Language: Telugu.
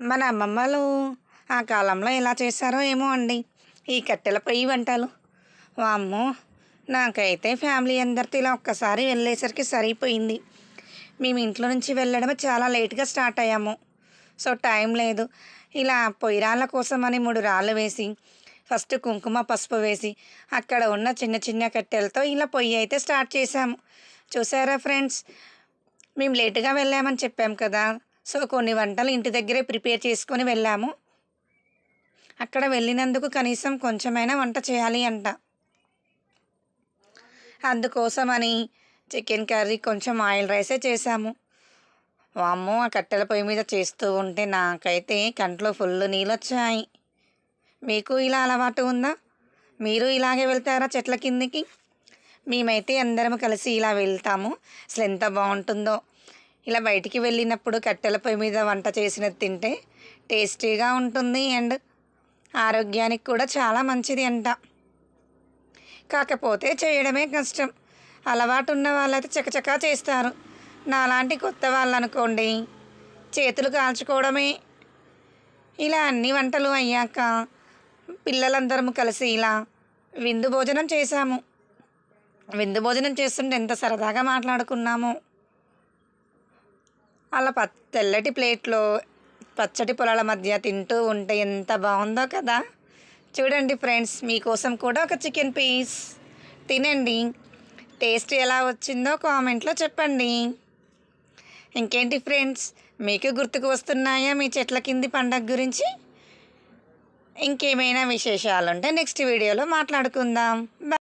మన అమ్మమ్మలు ఆ కాలంలో ఎలా చేశారో ఏమో అండి. ఈ కట్టెల పొయ్యి వంటలు. వామ్మో నాకైతే ఫ్యామిలీ అందరితో ఇలా ఒక్కసారి వెళ్ళేసరికి సరిపోయింది. మేము ఇంట్లో నుంచి వెళ్ళడం చాలా లేట్గా స్టార్ట్ అయ్యాము. సో టైం లేదు. ఇలా పొయ్యి రాళ్ళ కోసమని మూడు రాళ్ళు వేసి ఫస్ట్ కుంకుమ పసుపు వేసి అక్కడ ఉన్న చిన్న చిన్న కట్టెలతో ఇలా పొయ్యి అయితే స్టార్ట్ చేశాము. చూసారా ఫ్రెండ్స్? మేము లేటుగా వెళ్ళామని చెప్పాం కదా. సో కొన్ని వంటలు ఇంటి దగ్గరే ప్రిపేర్ చేసుకొని వెళ్ళాము. అక్కడ వెళ్ళినందుకు కనీసం కొంచెమైనా వంట చేయాలి అంట. అందుకోసమని చికెన్ కర్రీ కొంచెం ఆయిల్ రైసే చేసాము వామ్మో ఆ కట్టెల పొయ్యి మీద చేస్తూ ఉంటే నాకైతే కంట్లో ఫుల్ నీళ్ళు వచ్చాయి మీకు ఇలా అలవాటు ఉందా? మీరు ఇలాగే వెళ్తారా చెట్ల కిందికి? మేమైతే అందరం కలిసి ఇలా వెళ్తాము. అసలు ఎంత బాగుంటుందో. ఇలా బయటికి వెళ్ళినప్పుడు కట్టెల పొయ్యి మీద వంట చేసినది తింటే టేస్టీగా ఉంటుంది అండ్ ఆరోగ్యానికి కూడా చాలా మంచిది అంట. కాకపోతే చేయడమే కష్టం. అలవాటు ఉన్న వాళ్ళైతే చకచకా చేస్తారు. నాలాంటి కొత్త వాళ్ళు అనుకోండి చేతులు కాల్చుకోవడమే. ఇలా అన్ని వంటలు అయ్యాక పిల్లలందరం కలిసి ఇలా విందు భోజనం చేశాము. విందు భోజనం చేస్తుంటే ఎంత సరదాగా మాట్లాడుకున్నాము. అలా ప తెల్లటి ప్లేట్లో పచ్చటి పొలాల మధ్య తింటూ ఉంటే ఎంత బాగుందో కదా. చూడండి ఫ్రెండ్స్ మీకోసం కూడా ఒక చికెన్ పీస్. తినండి. టేస్ట్ ఎలా వచ్చిందో కామెంట్లో చెప్పండి. ఇంకేంటి ఫ్రెండ్స్ మీకు గుర్తుకు వస్తున్నాయా మీ చెట్ల కింది పండగ గురించి? ఇంకేమైనా విశేషాలు ఉంటే నెక్స్ట్ వీడియోలో మాట్లాడుకుందాం.